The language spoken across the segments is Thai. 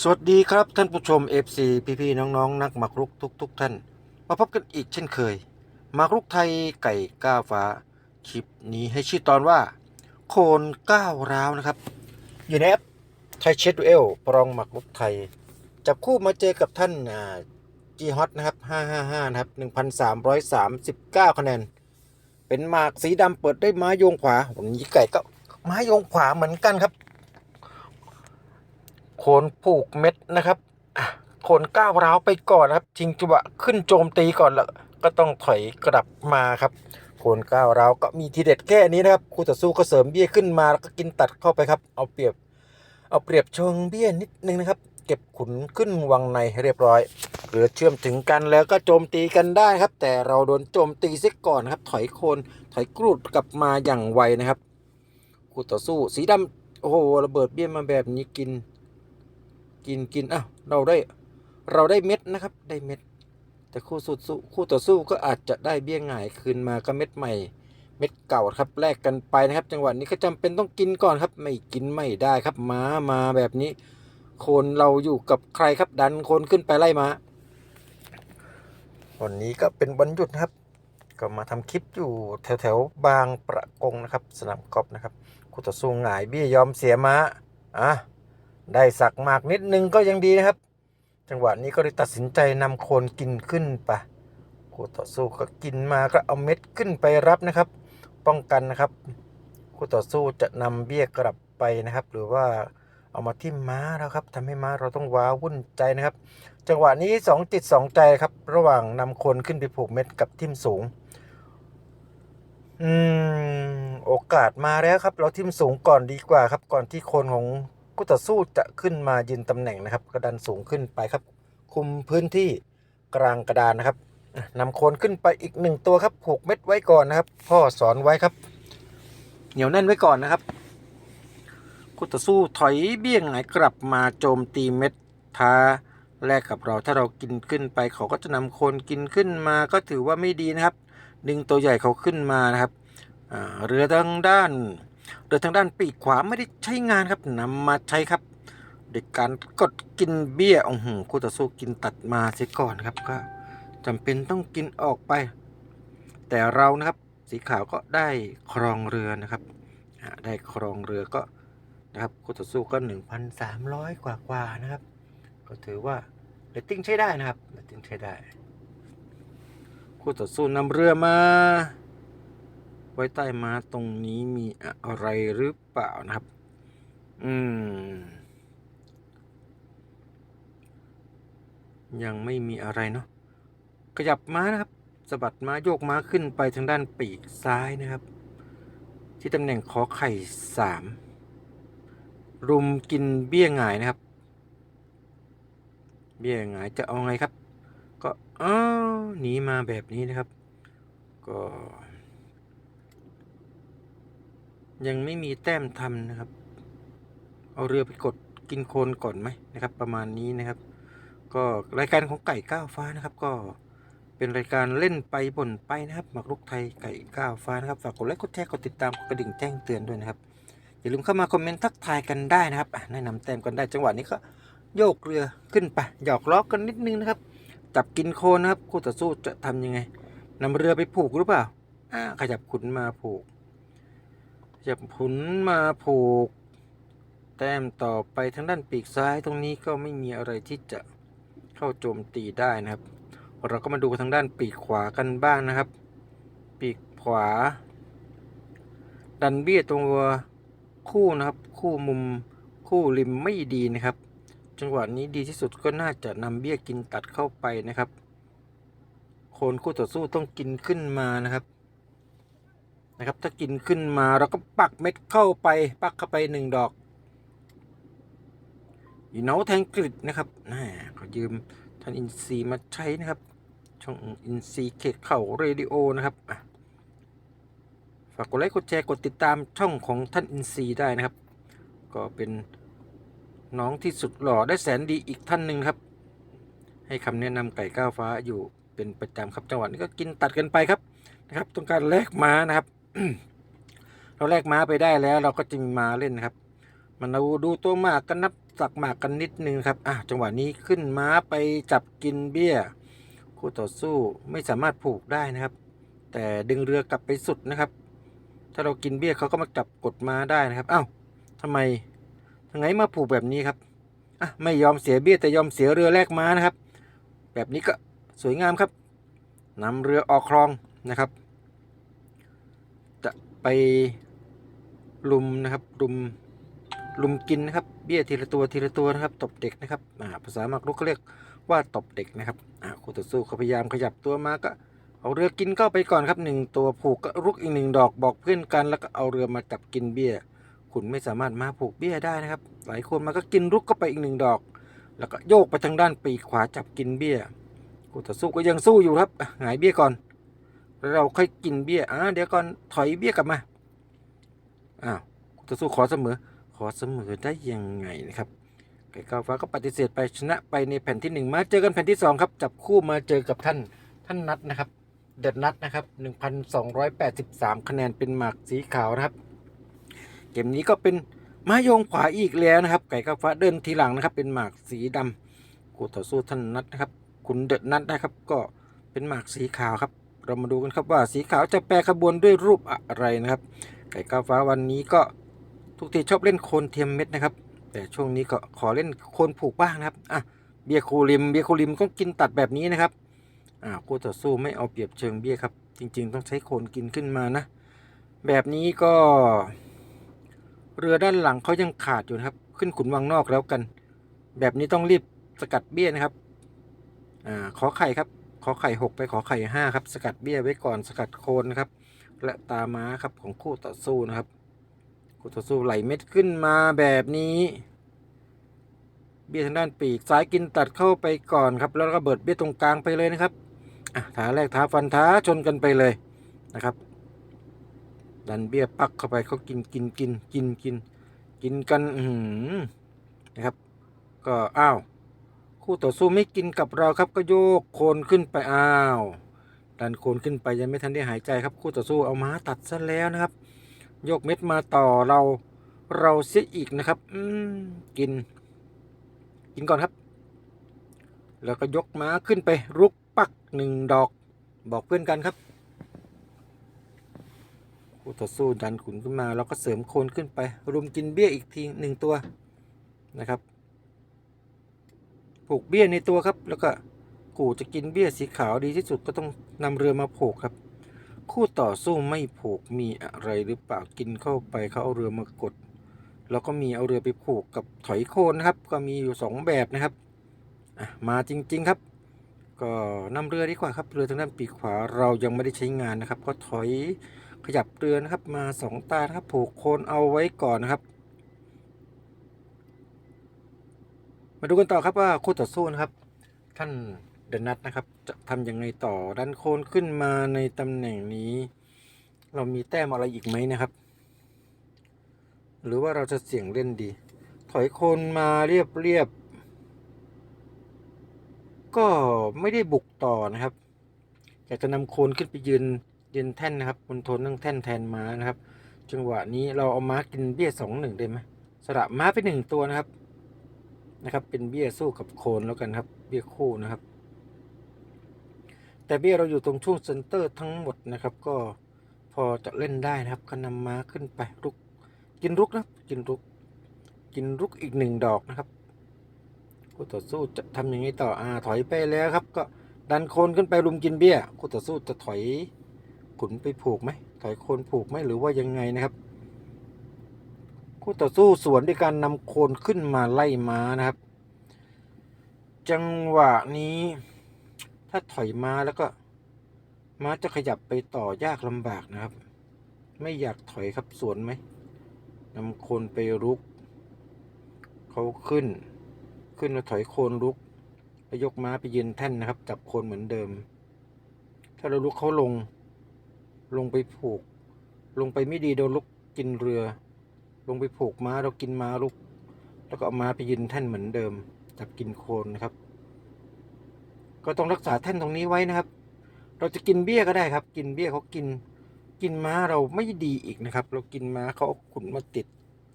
สวัสดีครับท่านผู้ชม FC พี่ๆน้องๆ นักหมากรุกทุก ๆทท่าน มาพบกันอีกเช่นเคยหมากรุกไทยไก่ก้าวฟ้าคลิปนี้ให้ชื่อตอนว่า โคนก้าวร้าวนะครับ อยู่ในแอปไทยเชดูเอลปรองหมากรุกไทย จับคู่มาเจอกับท่านจีฮอตนะครับ 555 นะครับ 1,339 คะแนน เป็นหมากสีดำเปิดได้ไม้โยงขวาผมนี้ไก่ก็ไม้โยงขวาเหมือนกันครับ โคนผูกเม็ดนะครับโคนก้าวร้าวไปก่อนนะครับทิงจังหวะขึ้นโจมตีก่อนแล้วก็ต้องถอยกลับมาครับโคนก้าวร้าวก็มีทีเด็ดแค่นี้นะครับคู่ต่อสู้ก็เสริมเบี้ยขึ้นมาแล้วก็กินตัดเข้าไปครับ เอาเปรียบ เอาเปรียบเชิงเบี้ยนิดนึงนะครับ เก็บขุนขึ้นวังในให้เรียบร้อยเรือเชื่อมถึงกันแล้วก็โจมตีกันได้ครับ แต่เราโดนโจมตีเสียก่อนนครับ ถอยโคนถอยกรูดกลับมาอย่างไวนะครับคู่ต่อสู้สีดำโอ้โหระเบิดเบี้ยมาแบบนี้กิน กินกินอ้าวเราได้เราได้เม็ดนะครับได้เม็ด แต่คู่สู้สู้คู่ต่อสู้ก็อาจจะได้เบี้ยหงายคืนมาก็เม็ดใหม่ เม็ดเก่าครับแลกกันไปนะครับ จังหวะนี้ก็จำเป็นต้องกินก่อนครับ ไม่กินไม่ได้ครับม้ามาแบบนี้โคนเราอยู่กับใครครับดันโคนขึ้นไปไล่มาวันนี้ก็เป็นวันหยุดนะครับ ก็มาทำคลิปอยู่แถวแถวๆบางประกงนะครับ สนามกอล์ฟนะครับคู่ต่อสู้หงายเบี้ยยอมเสียม้าอะ ได้สักมากนิดนึงก็ยังดีนะครับ จังหวะนี้ก็เลยตัดสินใจนำโคนกินขึ้นไปคู่ต่อสู้ก็กินมาก็เอาเม็ดขึ้นไปรับนะครับ ป้องกันนะครับคู่ต่อสู้จะนำเบี้ยกลับไปนะครับ หรือว่าเอามาทิ่มม้าแล้วครับทำให้ม้าเราต้องว้าวุ่นใจนะครับ จังหวะนี้สองจิตสองใจครับ ระหว่างนำโคนขึ้นไปผูกเม็ดกับทิ่มสูงอืมโอกาสมาแล้วครับ เราทิ่มสูงก่อนดีกว่าครับ ก่อนที่โคนของ คู่ต่อสู้จะขึ้นมายืนตำแหน่งนะครับ กระดานสูงขึ้นไปครับ คุมพื้นที่กลางกระดานนะครับนำโคนขึ้นไปอีกหนึ่งตัวครับผูกเม็ดไว้ก่อนนะครับ พ่อสอนไว้ครับ เหนียวแน่นไว้ก่อนนะครับ คู่ต่อสู้ถอยเบี้ยงหงายกลับมาโจมตีเม็ดท้าแลกกับเราถ้าเรากินขึ้นไปเขาก็จะนำโคนกินขึ้นมาก็ถือว่าไม่ดีนะครับ ดึงตัวใหญ่เขาขึ้นมานะครับเรือทางด้าน ดยทางด้านปีกขวาไม่ได้ใช้งานครับนำมาใช้ครับโดยการกดกินเบี้ยโอ้โหคู่ต่อสู้กินตัดมาเสียก่อนครับก็จำเป็นต้องกินออกไป แต่เรานะครับสีขาวก็ได้ครองเรือนะครับได้ครองเรือก็นะครับคู่ต่อสู้ก็ 1,300 กว่ากว่าๆนะครับ ก็ถือว่าเรตติ้งใช้ได้นะครับเรตติ้งใช้ได้คู่ต่อสู้นำเรือมา ไว้ใต้ม้าตรงนี้มีอะไรหรือเปล่านะครับ อืม ยังไม่มีอะไรเนาะ ขยับม้านะครับสะบัดม้าโยกม้าขึ้นไปทางด้านปีกซ้ายนะครับ ที่ตำแหน่งขอไข่สามรุมกินเบี้ยหงายนะครับ เบี้ยหงายจะเอาไงครับ ก็อ้าหนีมาแบบนี้นะครับ ก็ ยังไม่มีแต้มทำนะครับ เอาเรือไปกดกินโคลนก่อนไหมนะครับ ประมาณนี้นะครับ ก็รายการของไก่ก้าวฟ้านะครับ ก็เป็นรายการเล่นไปบ่นไปนะครับหมากรุกไทยไก่ก้าวฟ้านะครับฝากกดไลค์กดแชร์กดติดตามกดกระดิ่งแจ้งเตือนด้วยนะครับอย่าลืมเข้ามาคอมเมนต์ทักทายกันได้นะครับแนะนำแต้มกันได้จังหวะนี้ก็โยกเรือขึ้นไปหยอกล้อกันนิดนึงนะครับ จับกินโคลนนะครับคู่ต่อสู้จะทำยังไงนำเรือไปผูกหรือเปล่าขยับขุนมาผูก จับผุนมาผูก แต้มต่อไปทางด้านปีกซ้ายตรงนี้ก็ไม่มีอะไรที่จะเข้าโจมตีได้นะครับ เราก็มาดูทางด้านปีกขวากันบ้างนะครับ ปีกขวา ดันเบี้ยตัวคู่นะครับ คู่มุมคู่ริมไม่ดีนะครับ จังหวะนี้ดีที่สุดก็น่าจะนำเบี้ยกินตัดเข้าไปนะครับ โคนคู่ต่อสู้ต้องกินขึ้นมานะครับ นะครับ ถ้ากินขึ้นมาเราก็ปักเม็ดเข้าไป ปักเข้าไปหนึ่งดอกอีโนแทงกริดนะครับน่าขอยืมท่านอินซีมาใช้นะครับ ช่องอินซีเขตเข่าเรดิโอนะครับฝากกดไลค์กดแชร์กดติดตามช่องของท่านอินซีได้นะครับ ก็เป็นน้องที่สุดหล่อได้แสนดีอีกท่านหนึ่งครับ ให้คำแนะนำไก่ก้าวฟ้าอยู่เป็นประจำครับจังหวะนี้ก็กินตัดกันไปครับนะครับ ต้องการแลกม้านะครับ เราแลกม้าไปได้แล้ว เราก็จะมีม้าเล่นครับ มันเราดูตัวมากกันนับสักหมากกันนิดนึงครับอะจังหวะนี้ขึ้นม้าไปจับกินเบี้ย คู่ต่อสู้ไม่สามารถผูกได้นะครับ แต่ดึงเรือกลับไปสุดนะครับ ถ้าเรากินเบี้ยเขาก็มาจับกดมาได้นะครับอ้าวทำไมทาไงมาผูกแบบนี้ครับอะไม่ยอมเสียเบี้ยแต่ยอมเสียเรือแลกม้านะครับ แบบนี้ก็สวยงามครับนำเรือออกคลองนะครับ ไปลุมนะครับลุมลุมกินนะครับ เบี้ยทีละตัวทีละตัวนะครับตบเด็กนะครับภาษามักลุกเขาเรียกว่าตบเด็กนะครับคู่ต่อสู้เขาพยายามขยับตัวมาก็เอาเรือกินเข้าไปก่อนครับหนึ่งตัวผูกก็รุกอีกหนึ่งดอกบอกเพื่อนกันแล้วก็เอาเรือมาจับกินเบี้ยคุณไม่สามารถมาผูกเบี้ยได้นะครับ หลายคนมาก็กินรุกเข้าไปอีกหนึ่งดอก แล้วก็โยกไปทางด้านปีกขวาจับกินเบี้ยคู่ต่อสู้ก็ยังสู้อยู่ครับหงายเบี้ยก่อน เราค่อยกินเบี้ยอ่าเดี๋ยวก่อนถอยเบี้ยกลับมาอ้าวต่อสู้ขอเสมอ ขอเสมอได้ยังไงนะครับไก่กาฟ้าก็ปฏิเสธไปชนะไปในแผ่นที่หนึ่งมาเจอกันแผ่นที่สองครับ จับคู่มาเจอกับท่านท่านนัดนะครับ เดดนัดนะครับ 1,283 คะแนนเป็นหมากสีขาวนะครับ เกมนี้ก็เป็นมายงขวาอีกแล้วนะครับ ไก่กาฟ้าเดินทีหลังนะครับ เป็นหมากสีดำคู่ต่อสู้ท่านนัดนะครับ คุณเดดนัดนะครับ ก็เป็นหมากสีขาวครับ เรามาดูกันครับว่าสีขาวจะแปรขบวนด้วยรูปอะไรนะครับ ไก่กาฟ้าวันนี้ก็ทุกทีชอบเล่นโคนเทียมเม็ดนะครับ แต่ช่วงนี้ก็ขอเล่นโคนผูกบ้างนะครับอะเบียร์คูริมเบียร์คูริมก็กินตัดแบบนี้นะครับอ่าคู่ต่อสู้ไม่เอาเปรียบเชิงเบี้ยครับ จริง ๆ ต้องใช้โคนกินขึ้นมานะ แบบนี้ก็ เรือด้านหลังเขายังขาดอยู่นะครับ ขึ้นขุนวังนอกแล้วกัน แบบนี้ต้องรีบสกัดเบี้ยนะครับอ่าขอไข่ครับ ขอไข่หกไปขอไข่ห้าครับ สกัดเบี้ยไว้ก่อนสกัดโคนนะครับ และตาม้าครับของคู่ต่อสู้นะครับ คู่ต่อสู้ไหลเม็ดขึ้นมาแบบนี้ เบี้ยทางด้านปีกซ้ายกินตัดเข้าไปก่อนครับ แล้วก็เบิดเบี้ยตรงกลางไปเลยนะครับอะท้าแรกท้าฟันท้าชนกันไปเลยนะครับ ดันเบี้ยปักเข้าไปเขากินกินกินกินกินกินกันอืนะครับ ก็อ้าว คู่ต่อสู้ไม่กินกับเราครับก็โยกโคนขึ้นไปอ้าวดันโคนขึ้นไปยังไม่ทันได้หายใจครับคู่ต่อสู้เอาม้าตัดซะแล้วนะครับ โยกเม็ดมาต่อเราเราเสียอีกนะครับ อืมกิน กินก่อนครับ แล้วก็ยกม้าขึ้นไปรุกปักหนึ่งดอก บอกเพื่อนกันครับคู่ต่อสู้ดันขุนขึ้นมา แล้วก็เสริมโคนขึ้นไป รุมกินเบี้ยอีกทีหนึ่งตัวนะครับ ผูกเบี้ยในตัวครับ แล้วก็กูจะกินเบี้ยสีขาวดีที่สุดก็ต้องนำเรือมาผูกครับ คู่ต่อสู้ไม่ผูกมีอะไรหรือเปล่ากินเข้าไปเขาเอาเรือมากด แล้วก็มีเอาเรือไปผูกกับถอยโคนนะครับ ก็มีอยู่สองแบบนะครับมาจริง ๆครับ ก็นำเรือดีกว่าครับเรือทางด้านปีกขวาเรายังไม่ได้ใช้งานนะครับ ก็ถอยขยับเรือนะครับมาสองตานะครับผูกโคนเอาไว้ก่อนนะครับ มาดูกันต่อครับว่าคู่ต่อสู้นะครับ ท่านเดนัทนะครับ จะทำยังไงต่อดันโคนขึ้นมาในตำแหน่งนี้ เรามีแต้มอะไรอีกไหมนะครับ หรือว่าเราจะเสี่ยงเล่นดี ถอยโคนมาเรียบเรียบก็ไม่ได้บุกต่อนะครับอยากจะนำโคนขึ้นไปยืนยืนแท่นนะครับบนโทนนั่งแท่นแทนม้านะครับ จังหวะนี้เราเอาม้ากินเบี้ยสองหนึ่งได้ไหมสละม้าไปหนึ่งตัวนะครับ นะครับ เป็นเบี้ยสู้กับโคนแล้วกันครับ เบี้ยคู่นะครับ แต่เบี้ยเราอยู่ตรงช่วงเซนเตอร์ทั้งหมดนะครับ ก็พอจะเล่นได้นะครับก็นำม้าขึ้นไปลุก กินรุกนะกินรุก กินรุกอีกหนึ่งดอกนะครับคู่ต่อสู้จะทำย่างนี้ต่ออ่าถอยไปแล้วครับ ก็ดันโคนขึ้นไปรุมกินเบี้ยคู่ต่อสู้จะถอยขุนไปผูกไหมถอยโคนผูกไหมหรือว่ายังไงนะครับ คู่ต่อสู้สวนด้วยการนำโคนขึ้นมาไล่ม้านะครับ จังหวะนี้ถ้าถอยม้าแล้วก็ ม้าจะขยับไปต่อยากลำบากนะครับ ไม่อยากถอยครับสวนไหมนำโคนไปรุกเขาขึ้น ขึ้นแล้วถอยโคนรุกแล้วยกม้าไปยืนแท่นนะครับ จับโคนเหมือนเดิม ถ้าเราลุกเขาลง ลงไปผูก ลงไปไม่ดีโดนลุกกินเรือ ลงไปผูกม้าเรากินม้าลุก แล้วก็เอาม้าไปยืนแท่นเหมือนเดิม จับกินโคนนะครับ ก็ต้องรักษาแท่นตรงนี้ไว้นะครับ เราจะกินเบี้ยก็ได้ครับ กินเบี้ยเขากิน กินม้าเราไม่ดีอีกนะครับ เรากินม้าเขาเอาขุนมาติด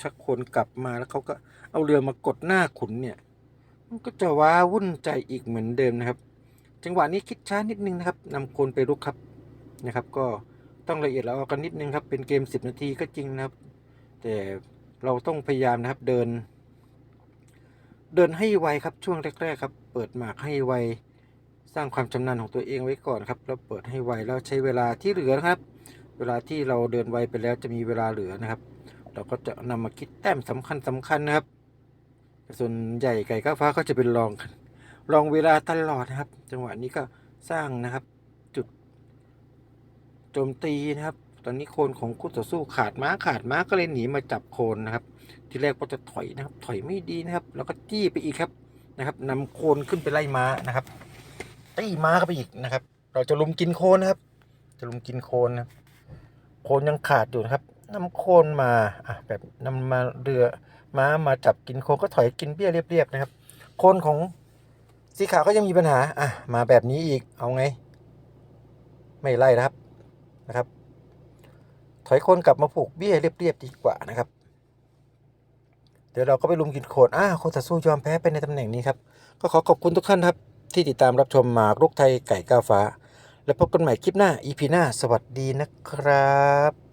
ชักโคนกลับมาแล้วเขาก็เอาเรือมากดหน้าขุนเนี่ย มันก็จะว้าวุ่นใจอีกเหมือนเดิมนะครับ จังหวะนี้คิดช้านิดนึงนะครับนำโคนไปรุกครับนะครับ ก็ต้องละเอียดละออกันนิดนึงครับ เป็นเกม 10 นาทีก็จริงนะครับ แต่เราต้องพยายามนะครับเดิน เดินให้ไวครับช่วงแรกๆครับ เปิดหมากให้ไวสร้างความชำนาญของตัวเองไว้ก่อนครับแล้วเปิดให้ไวแล้วใช้เวลาที่เหลือนะครับ เวลาที่เราเดินไวไปแล้วจะมีเวลาเหลือนะครับ เราก็จะนำมาคิดแต้มสำคัญสำคัญนะครับส่วนใหญ่ไก่ก้าวฟ้าก็จะเป็นรองรองเวลาตลอดนะครับ จังหวะนี้ก็สร้างนะครับจุดโจมตีนะครับ ตอนนี้โคนของคู่ต่อสู้ขาดม้าขาดม้าก็เลยหนีมาจับโคนนะครับ ทีแรกก็จะถอยนะครับ ถอยไม่ดีนะครับ แล้วก็จี้ไปอีกครับนะครับนำโคนขึ้นไปไล่ม้านะครับตีม้าเข้าไปอีกนะครับ เราจะลุมกินโคนนะครับ จะลุมกินโคนนะครับโคนยังขาดอยู่นะครับนำโคนมาอะแบบนำมาเรือม้ามาจับกินโคนก็ถอยกินเบี้ยเรียบๆนะครับ โคนของสีขาวก็ยังมีปัญหา อะ มาแบบนี้อีก เอาไง ไม่ไล่นะครับ นะครับ ถอยคนกลับมาผูกเบี้ยเรียบๆดีกว่านะครับ เดี๋ยวเราก็ไปลุมกินโคนอ่าโคนต่อสู้ยอมแพ้ไปในตำแหน่งนี้ครับ ก็ขอขอบคุณทุกท่านครับ ที่ติดตามรับชมหมากรุกไทยไก่ก้าวฟ้า แล้วพบกันใหม่คลิปหน้า EP หน้า สวัสดีนะครับ